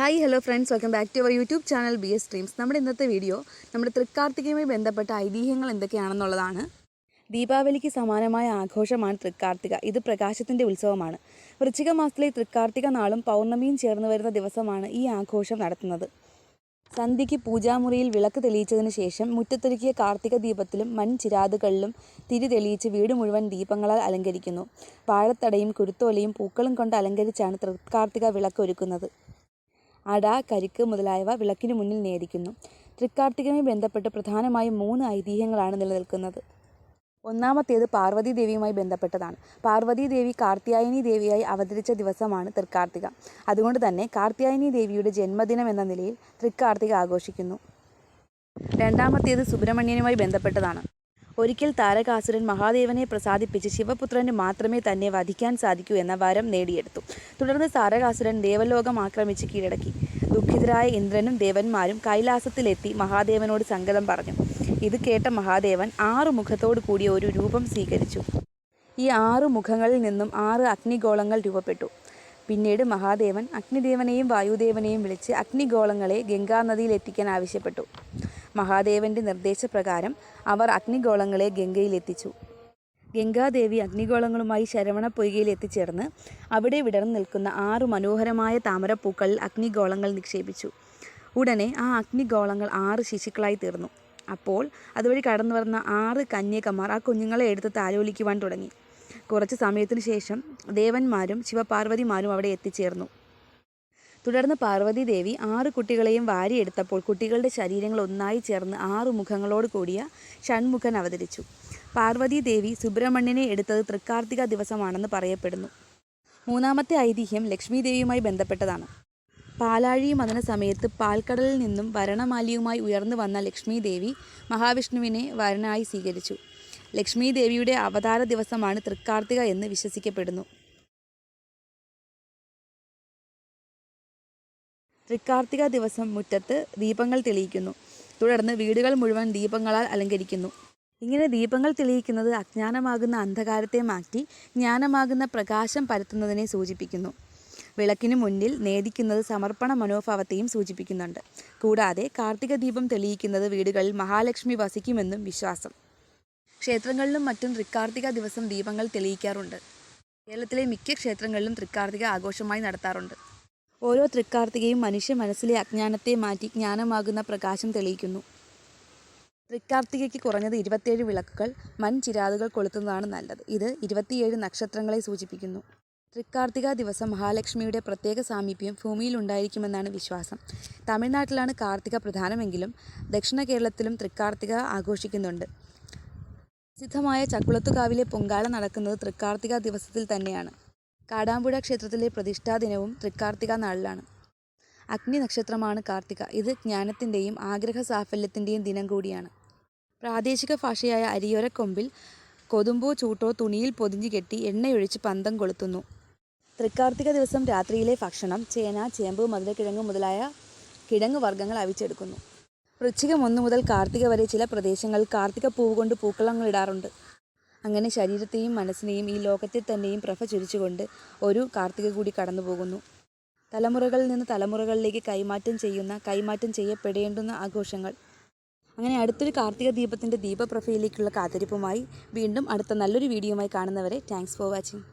Hi hello friends welcome back to our YouTube channel B S streams നമ്മുടെ ഇന്നത്തെ video നമ്മുടെ തൃക്കാർത്തികയുമായി ബന്ധപ്പെട്ട ഐതിഹ്യങ്ങൾ എന്തൊക്കെയാണെന്നുള്ളതാണ്. ദീപാവലിക്ക് സമാനമായ ആഘോഷമാണ് തൃക്കാർത്തിക. ഇത് പ്രകാശത്തിന്റെ ഉത്സവമാണ്. വൃശ്ചിക മാസത്തിലെ തൃക്കാർത്തിക നാളും പൗർണമിയും ചേർന്ന് വരുന്ന ദിവസമാണ് ഈ ആഘോഷം നടത്തുന്നത്. സന്ധ്യയ്ക്ക് പൂജാമുറിയിൽ വിളക്ക് തെളിയിച്ചതിന് ശേഷം മുറ്റത്തൊരുക്കിയ കാർത്തിക ദീപത്തിലും മൺചിരാതുകളിലും തിരി തെളിയിച്ച് വീട് മുഴുവൻ ദീപങ്ങളാൽ അലങ്കരിക്കുന്നു. വാഴത്തടയും കുരുത്തോലയും പൂക്കളും കൊണ്ട് അലങ്കരിച്ചാണ് തൃക്കാർത്തിക വിളക്ക് ഒരുക്കുന്നത്. അട കരിക്ക് മുതലായവ വിളക്കിന് മുന്നിൽ നേദിക്കുന്നു തൃക്കാർത്തികമായി ബന്ധപ്പെട്ട് പ്രധാനമായും മൂന്ന് ഐതിഹ്യങ്ങളാണ് നിലനിൽക്കുന്നത്. ഒന്നാമത്തേത് പാർവതി ദേവിയുമായി ബന്ധപ്പെട്ടതാണ്. പാർവതി ദേവി കാർത്തിയായനി ദേവിയായി അവതരിച്ച ദിവസമാണ് തൃക്കാർത്തിക. അതുകൊണ്ട് തന്നെ കാർത്തിയായനി ദേവിയുടെ ജന്മദിനം എന്ന നിലയിൽ തൃക്കാർത്തിക ആഘോഷിക്കുന്നു. രണ്ടാമത്തേത് സുബ്രഹ്മണ്യനുമായി ബന്ധപ്പെട്ടതാണ്. ഒരിക്കൽ താരകാസുരൻ മഹാദേവനെ പ്രസാദിപ്പിച്ച് ശിവപുത്രന് മാത്രമേ തന്നെ വധിക്കാൻ സാധിക്കൂ എന്ന വരം നേടിയെടുത്തു. തുടർന്ന് താരകാസുരൻ ദേവലോകം ആക്രമിച്ച് കീഴടക്കി. ദുഃഖിതരായ ഇന്ദ്രനും ദേവന്മാരും കൈലാസത്തിലെത്തി മഹാദേവനോട് സങ്കടം പറഞ്ഞു. ഇത് കേട്ട മഹാദേവൻ ആറു മുഖത്തോടു കൂടിയ ഒരു രൂപം സ്വീകരിച്ചു. ഈ ആറു മുഖങ്ങളിൽ നിന്നും ആറ് അഗ്നിഗോളങ്ങൾ രൂപപ്പെട്ടു. പിന്നീട് മഹാദേവൻ അഗ്നിദേവനെയും വായുദേവനെയും വിളിച്ച് അഗ്നിഗോളങ്ങളെ ഗംഗാനദിയിൽ എത്തിക്കാൻ ആവശ്യപ്പെട്ടു. മഹാദേവന്റെ നിർദ്ദേശപ്രകാരം അവർ അഗ്നിഗോളങ്ങളെ ഗംഗയിലെത്തിച്ചു. ഗംഗാദേവി അഗ്നിഗോളങ്ങളുമായി ശരവണ പൊയ്കയിൽ എത്തിച്ചേർന്ന് അവിടെ വിടർന്നു നിൽക്കുന്ന ആറു മനോഹരമായ താമരപ്പൂക്കളിൽ അഗ്നിഗോളങ്ങൾ നിക്ഷേപിച്ചു. ഉടനെ ആ അഗ്നിഗോളങ്ങൾ ആറ് ശിശുക്കളായി തീർന്നു. അപ്പോൾ അതുവഴി കടന്നു വന്ന ആറ് കന്യകമാർ ആ കുഞ്ഞുങ്ങളെ എടുത്ത് താലോലിക്കുവാൻ തുടങ്ങി. കുറച്ച് സമയത്തിനു ശേഷം ദേവന്മാരും ശിവപാർവതിമാരും അവിടെ എത്തിച്ചേർന്നു. തുടർന്ന് പാർവതി ദേവി ആറ് കുട്ടികളെയും വാരിയെടുത്തപ്പോൾ കുട്ടികളുടെ ശരീരങ്ങൾ ഒന്നായി ചേർന്ന് ആറ് മുഖങ്ങളോട് കൂടിയ ഷൺമുഖൻ അവതരിച്ചു. പാർവതി ദേവി സുബ്രഹ്മണ്യനെ എടുത്തത് തൃക്കാർത്തിക ദിവസമാണെന്ന് പറയപ്പെടുന്നു. മൂന്നാമത്തെ ഐതിഹ്യം ലക്ഷ്മി ദേവിയുമായി ബന്ധപ്പെട്ടതാണ്. പാലാഴി മദന സമയത്ത് പാൽക്കടലിൽ നിന്നും വരണമാലിയുമായി ഉയർന്നു വന്ന ലക്ഷ്മി ദേവി മഹാവിഷ്ണുവിനെ വരനായി സ്വീകരിച്ചു. ലക്ഷ്മി ദേവിയുടെ അവതാര ദിവസമാണ് തൃക്കാർത്തിക എന്ന് വിശ്വസിക്കപ്പെടുന്നു. തൃക്കാർത്തിക ദിവസം മുറ്റത്ത് ദീപങ്ങൾ തെളിയിക്കുന്നു. തുടർന്ന് വീടുകൾ മുഴുവൻ ദീപങ്ങളാൽ അലങ്കരിക്കുന്നു. ഇങ്ങനെ ദീപങ്ങൾ തെളിയിക്കുന്നത് അജ്ഞാനമാകുന്ന അന്ധകാരത്തെ മാറ്റി ജ്ഞാനമാകുന്ന പ്രകാശം പരത്തുന്നതിനെ സൂചിപ്പിക്കുന്നു. വിളക്കിനു മുന്നിൽ നേദിക്കുന്നത് സമർപ്പണ മനോഭാവത്തെയും സൂചിപ്പിക്കുന്നുണ്ട്. കൂടാതെ കാർത്തിക ദീപം തെളിയിക്കുന്നത് വീടുകളിൽ മഹാലക്ഷ്മി വസിക്കുമെന്നും വിശ്വാസം. ക്ഷേത്രങ്ങളിലും മറ്റും തൃക്കാർത്തിക ദിവസം ദീപങ്ങൾ തെളിയിക്കാറുണ്ട്. കേരളത്തിലെ മിക്ക ക്ഷേത്രങ്ങളിലും തൃക്കാർത്തിക ആഘോഷമായി നടത്താറുണ്ട്. ഓരോ തൃക്കാർത്തികയും മനുഷ്യ മനസ്സിലെ അജ്ഞാനത്തെ മാറ്റി ജ്ഞാനമാകുന്ന പ്രകാശം തെളിയിക്കുന്നു. തൃക്കാർത്തികയ്ക്ക് കുറഞ്ഞത് ഇരുപത്തിയേഴ് വിളക്കുകൾ മൺ ചിരാതുകൾ കൊളുത്തുന്നതാണ് നല്ലത്. ഇത് ഇരുപത്തിയേഴ് നക്ഷത്രങ്ങളെ സൂചിപ്പിക്കുന്നു. തൃക്കാർത്തിക ദിവസം മഹാലക്ഷ്മിയുടെ പ്രത്യേക സാമീപ്യം ഭൂമിയിൽ ഉണ്ടായിരിക്കുമെന്നാണ് വിശ്വാസം. തമിഴ്നാട്ടിലാണ് കാർത്തിക പ്രധാനമെങ്കിലും ദക്ഷിണ കേരളത്തിലും തൃക്കാർത്തിക ആഘോഷിക്കുന്നുണ്ട്. പ്രസിദ്ധമായ ചക്കുളത്തുകാവിലെ പൊങ്കാല നടക്കുന്നത് തൃക്കാർത്തിക ദിവസത്തിൽ തന്നെയാണ്. കാടാമ്പുഴ ക്ഷേത്രത്തിലെ പ്രതിഷ്ഠാ ദിനവും തൃക്കാർത്തിക നാളിലാണ്. അഗ്നി നക്ഷത്രമാണ് കാർത്തിക. ഇത് ജ്ഞാനത്തിന്റെയും ആഗ്രഹ സാഫല്യത്തിന്റെയും ദിനം കൂടിയാണ്. പ്രാദേശിക ഭാഷയായ അരിയൊരക്കൊമ്പിൽ കൊതുമ്പോ ചൂട്ടോ തുണിയിൽ പൊതിഞ്ഞു കെട്ടി എണ്ണയൊഴിച്ച് പന്തം കൊളുത്തുന്നു. തൃക്കാർത്തിക ദിവസം രാത്രിയിലെ ഭക്ഷണം ചേന ചേമ്പ് മധുരക്കിഴങ്ങ് മുതലായ കിഴങ്ങ് വർഗങ്ങൾ അവിച്ചെടുക്കുന്നു. വൃശ്ചികം ഒന്നു മുതൽ കാർത്തിക വരെ ചില പ്രദേശങ്ങൾ കാർത്തിക പൂവ് കൊണ്ട് പൂക്കളങ്ങൾ ഇടാറുണ്ട്. അങ്ങനെ ശരീരത്തെയും മനസ്സിനെയും ഈ ലോകത്തെ തന്നെയും പ്രഭ ചുരിച്ചുകൊണ്ട് ഒരു കാർത്തിക കൂടി കടന്നു പോകുന്നു. തലമുറകളിൽ നിന്ന് തലമുറകളിലേക്ക് കൈമാറ്റം ചെയ്യുന്ന കൈമാറ്റം ചെയ്യപ്പെടേണ്ടുന്ന ആഘോഷങ്ങൾ. അങ്ങനെ അടുത്തൊരു കാർത്തിക ദീപത്തിന്റെ ദീപപ്രഭയിലേക്കുള്ള കാത്തിരിപ്പുമായി വീണ്ടും അടുത്ത നല്ലൊരു വീഡിയോയുമായി കാണുന്നവരെ താങ്ക്സ് ഫോർ വാച്ചിങ്